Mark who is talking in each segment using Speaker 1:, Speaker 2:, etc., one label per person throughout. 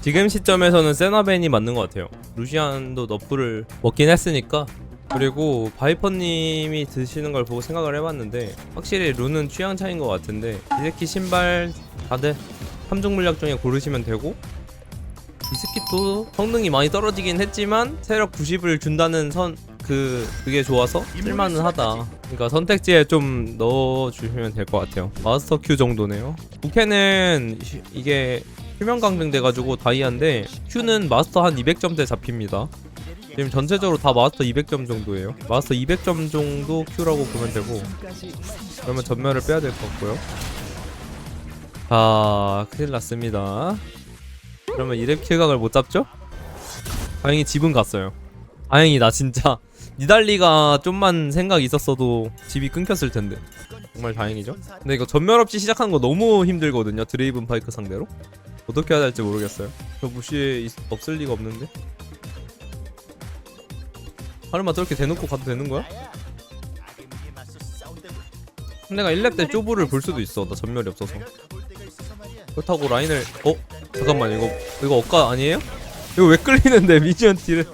Speaker 1: 지금 시점에서는 세나벤이 맞는 것 같아요. 루시안도 너프를 먹긴 했으니까. 그리고 바이퍼님이 드시는 걸 보고 생각을 해봤는데 확실히 룬은 취향 차이인 것 같은데 이새끼 신발 다들 함정 물약 중에 고르시면 되고 비스킷도 성능이 많이 떨어지긴 했지만 세력 90을 준다는 선 그 그게 좋아서 쓸만은 하다. 그러니까 선택지에 좀 넣어주시면 될 것 같아요. 마스터 큐 정도네요. 부캐는 시- 이게 휴면 강등 돼가지고 다이아인데 큐는 마스터 한 200점대 잡힙니다. 지금 전체적으로 다 마스터 200점 정도예요. 마스터 200점 정도 큐라고 보면 되고 그러면 전멸을 빼야 될 것 같고요. 아 큰일 났습니다. 그러면 2렙 킬각을 못 잡죠? 다행히 집은 갔어요. 다행이다 진짜. 니달리가 좀만 생각 있었어도 집이 끊겼을 텐데. 정말 다행이죠. 근데 이거 전멸 없이 시작하는 거 너무 힘들거든요. 드레이븐 파이크 상대로. 어떻게 해야 될지 모르겠어요. 저 무시에 있- 없을 리가 없는데. 하루마 저렇게 대놓고 가도 되는 거야? 내가 1렙 때 쪼부를 볼 수도 있어. 나 전멸이 없어서. 그렇다고 라인을 어? 잠깐만 이거 이거 억까 아니에요? 이거 왜 끌리는데 미니언 딜을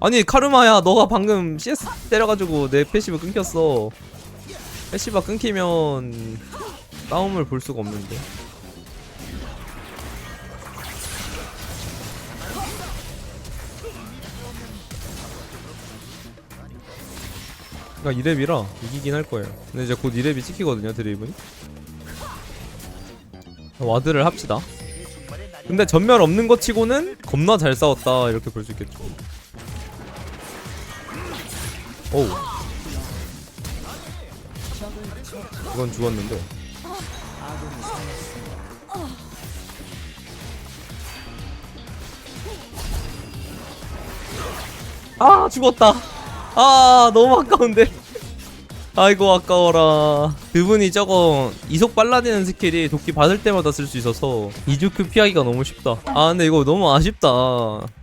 Speaker 1: 아니 카르마야 너가 방금 CS 때려가지고 내 패시브 끊겼어 패시브가 끊기면 싸움을 볼 수가 없는데. 그러니까 2렙이라 이기긴 할 거예요. 근데 이제 곧 2렙이 찍히거든요 드리븐이 와드를 합시다. 근데 전멸 없는 것 치고는 겁나 잘 싸웠다 이렇게 볼 수 있겠죠. 오우. 이건 죽었는데 아 죽었다. 아 너무 아까운데. 아이고 아까워라. 그분이 저거 이속 빨라지는 스킬이 도끼 받을 때마다 쓸 수 있어서 이주큐 피하기가 너무 쉽다. 아 근데 이거 너무 아쉽다.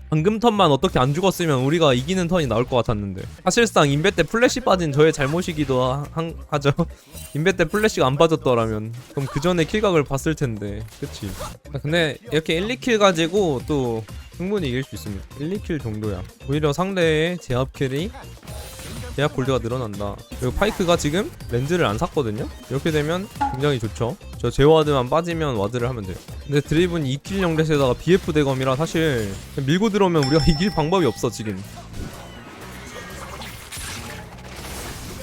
Speaker 1: 방금 턴만 어떻게 안 죽었으면 우리가 이기는 턴이 나올 것 같았는데. 사실상 인베 때 플래시 빠진 저의 잘못이기도 하, 한- 하죠. 인베 때 플래시가 안 빠졌더라면. 그럼 그 전에 킬각을 봤을 텐데. 그치? 아, 근데 이렇게 1, 2킬 가지고 또 충분히 이길 수 있습니다 1, 2킬 정도야 오히려 상대의 제압 킬이 제약 골드가 늘어난다. 그리고 파이크가 지금 렌즈를 안 샀거든요. 이렇게 되면 굉장히 좋죠. 저 제어와드만 빠지면 와드를 하면 돼요. 근데 드리븐 2킬 0대에다가 BF 대검이라 사실 밀고 들어오면 우리가 이길 방법이 없어 지금.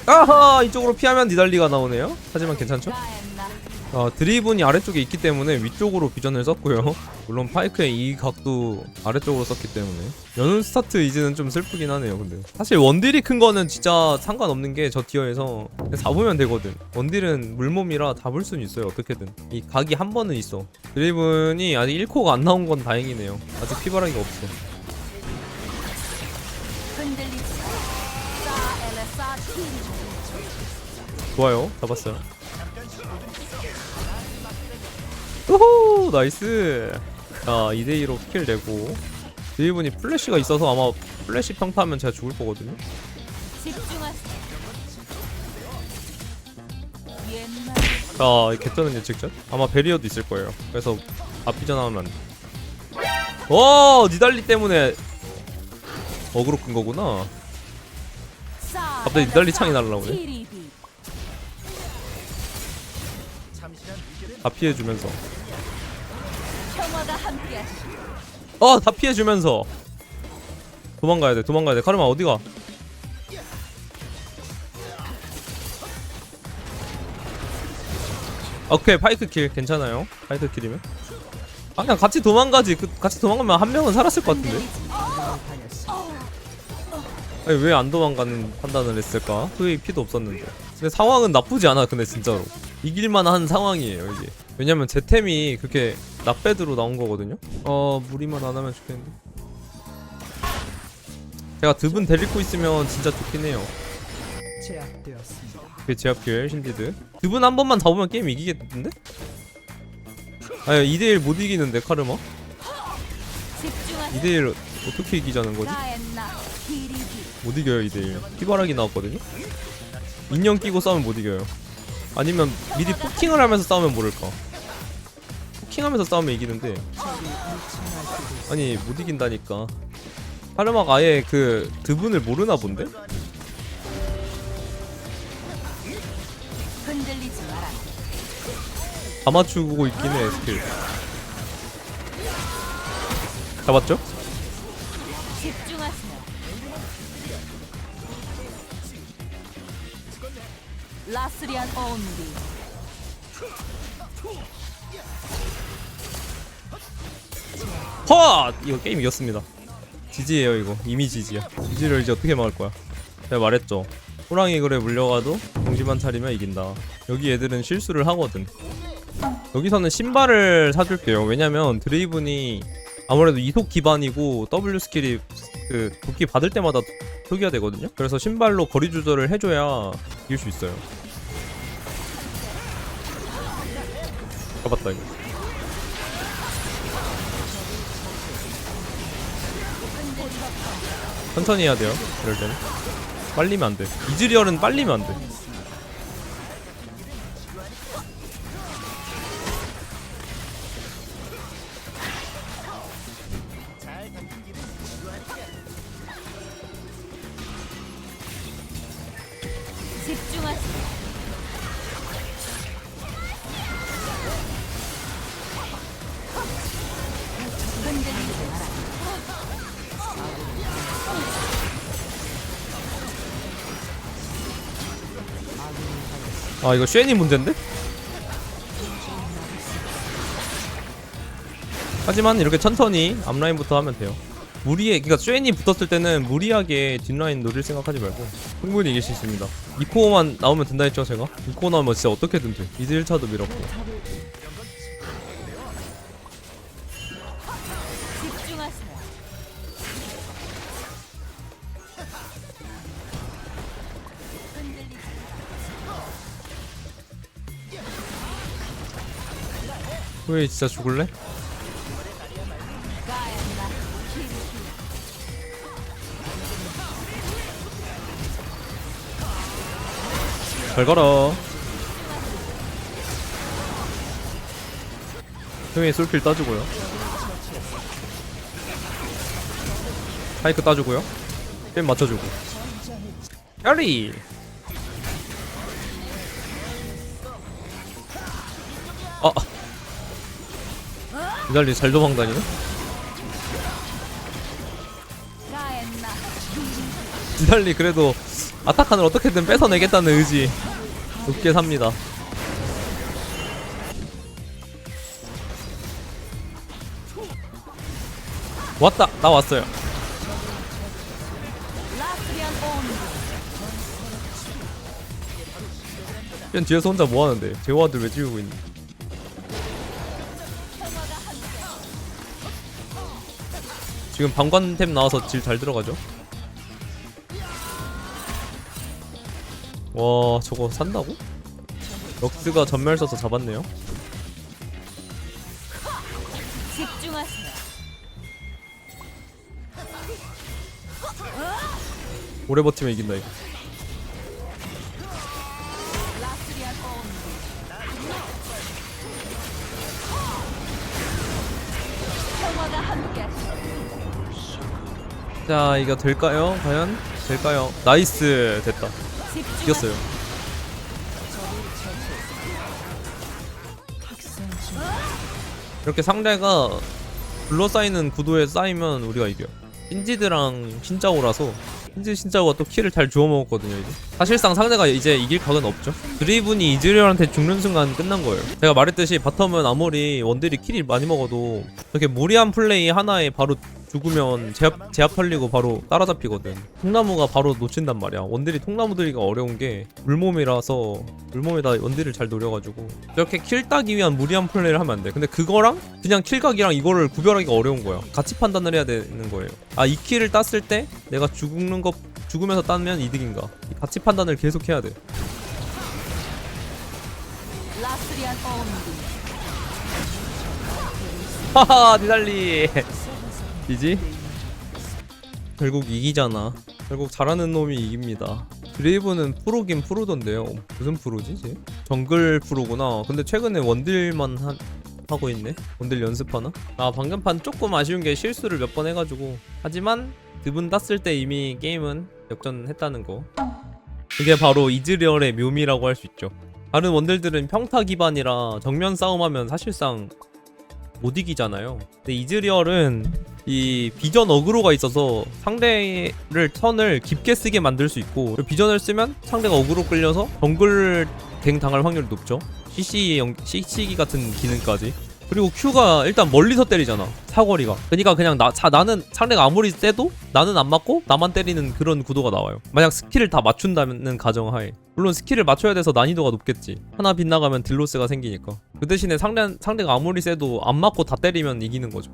Speaker 1: 아하 이쪽으로 피하면 니달리가 나오네요. 하지만 괜찮죠? 아, 드리븐이 아래쪽에 있기 때문에 위쪽으로 비전을 썼고요. 물론 파이크의 이 각도 아래쪽으로 썼기 때문에 연운 스타트 이즈는 좀 슬프긴 하네요. 근데 사실 원딜이 큰 거는 진짜 상관없는 게 저 티어에서 잡으면 되거든. 원딜은 물몸이라 잡을 수는 있어요. 어떻게든 이 각이 한 번은 있어. 드리븐이 아직 1코가 안 나온 건 다행이네요. 아직 피바라기가 없어. 좋아요. 잡았어요. 우후 나이스. 자 2대2로 킬 내고 드리븐이 플래시가 있어서 아마 플래시 평타하면 제가 죽을 거거든요. 자, 이 개쩌는 예측전? 아마 베리어도 있을 거예요. 그래서 앞비전 하면. 오, 니달리 때문에 어그로 끈 거구나.
Speaker 2: 사
Speaker 1: 갑자기 니달리 창이 날라오네. 다 피해주면서. 어, 다 피해주면서. 도망가야 돼, 도망가야 돼. 카르마 어디가? 오케이, 파이크 킬 괜찮아요. 파이크 킬이면. 아, 그냥 같이 도망가지. 그, 같이 도망가면 한 명은 살았을 것 같은데. 아니 왜 안 도망가는 판단을 했을까? 그의 피도 없었는데. 근데 상황은 나쁘지 않아. 근데 진짜로 이길만한 상황이에요 이게. 왜냐면 제 템이 그렇게 나배드로 나온 거거든요. 어 무리만 안 하면 좋겠는데. 제가 드분 데리고 있으면 진짜 좋긴 해요.
Speaker 3: 제압되었습니다.
Speaker 1: 그게 제압 기회 신디드. 드분 한 번만 잡으면 게임 이기겠는데? 아니 2대1 못 이기는데 카르마?
Speaker 2: 집중하세요
Speaker 1: 2대1 어떻게 이기자는 거지? 못 이겨요 2대1 피바락이 나왔거든요 인형 끼고 싸우면 못 이겨요 아니면 미리 포킹을 하면서 싸우면 모를까 포킹하면서 싸우면 이기는데. 아니 못 이긴다니까. 하르마가 아예 그 드분을 모르나 본데? 다 맞추고 있긴 해 스킬. 잡았죠?
Speaker 2: 온리.
Speaker 1: 헛! 이거 게임 이겼습니다. 지지예요 이거. 이미 지지야. 지지를 이제 어떻게 막을 거야? 내가 말했죠. 호랑이 글에 물려가도 정신만 차리면 이긴다. 여기 애들은 실수를 하거든. 여기서는 신발을 사줄게요. 왜냐면 드레이븐이 아무래도 이속 기반이고 W 스킬이 그 도끼 받을 때마다 표기가 되거든요? 그래서 신발로 거리 조절을 해줘야 이길 수 있어요 잡았다 이거 천천히 해야 돼요. 이럴 때는 빨리면 안 돼. 이즈리얼은 빨리면 안 돼. 아 이거 쉐니 문제인데? 하지만 이렇게 천천히 앞라인부터 하면 돼요. 무리해, 그러니까 쉐니 붙었을 때는 무리하게 뒷라인 노릴 생각하지 말고 충분히 이길 수 있습니다. 이코어만 나오면 된다 했죠 제가? 이코어 나오면 진짜 어떻게든 돼. 이즈 1차도 밀었고. 왜 진짜 죽을래? 잘 가라. 형이 솔킬 따주고요. 파이크 따주고요. 게임 맞춰주고. 야리. 아. 이달리 잘 도망다니네. 이달리 그래도 아타칸을 어떻게든 뺏어내겠다는 의지 높게 삽니다. 왔다 나 왔어요. 쟤 뒤에서 혼자 뭐 하는데? 제호아들 왜 지우고 있니? 지금 방관템 나와서 질 잘 들어가죠? 와 저거 산다고? 럭스가 전멸 써서 잡았네요. 오래 버티면 이긴다 이거. 자 이거 될까요? 과연 될까요? 나이스 됐다. 이겼어요. 이렇게 상대가 둘러싸이는 구도에 쌓이면 우리가 이겨요. 신지드랑 신짜오라서 신지 신짜오가 또 키를 잘 주워 먹었거든요 이제. 사실상 상대가 이제 이길 각은 없죠. 드리븐이 이즈리얼한테 죽는 순간 끝난 거예요. 제가 말했듯이 바텀은 아무리 원딜이 킬이 많이 먹어도 이렇게 무리한 플레이 하나에 바로 죽으면 제압, 제압 털리고 바로 따라잡히거든. 통나무가 바로 놓친단 말이야. 원딜이 통나무 들기가 어려운 게 물몸이라서 물몸에다 원딜을 잘 노려가지고 이렇게 킬 따기 위한 무리한 플레이를 하면 안 돼. 근데 그거랑 그냥 킬각이랑 이거를 구별하기가 어려운 거야. 같이 판단을 해야 되는 거예요. 아, 이 킬을 땄을 때 내가 죽는 거 죽으면서 따면 이득인가? 이 같이 판단을 계속 해야 돼. 하하, 니달리. 이지? 결국 이기잖아. 결국 잘하는 놈이 이깁니다. 드레이브는 프로긴 프로던데요. 무슨 프로지? 쟤? 정글 프로구나. 근데 최근에 원딜만 한 하고 있네 원딜 연습하나? 아 방금 판 조금 아쉬운 게 실수를 몇 번 해가지고 하지만 드분 땄을 때 이미 게임은 역전했다는 거 이게 바로 이즈리얼의 묘미라고 할 수 있죠 다른 원딜들은 평타 기반이라 정면 싸움하면 사실상 못 이기잖아요 근데 이즈리얼은 이 비전 어그로가 있어서 상대를 턴을 깊게 쓰게 만들 수 있고 그리고 비전을 쓰면 상대가 어그로 끌려서 정글 갱 당할 확률이 높죠. CC 영, CC기 같은 기능까지. 그리고 Q가 일단 멀리서 때리잖아 사거리가. 그러니까 그냥 나, 자, 나는 상대가 아무리 세도 나는 안 맞고 나만 때리는 그런 구도가 나와요. 만약 스킬을 다 맞춘다는 가정하에. 물론 스킬을 맞춰야 돼서 난이도가 높겠지. 하나 빗나가면 딜로스가 생기니까. 그 대신에 상대, 상대가 아무리 세도 안 맞고 다 때리면 이기는 거죠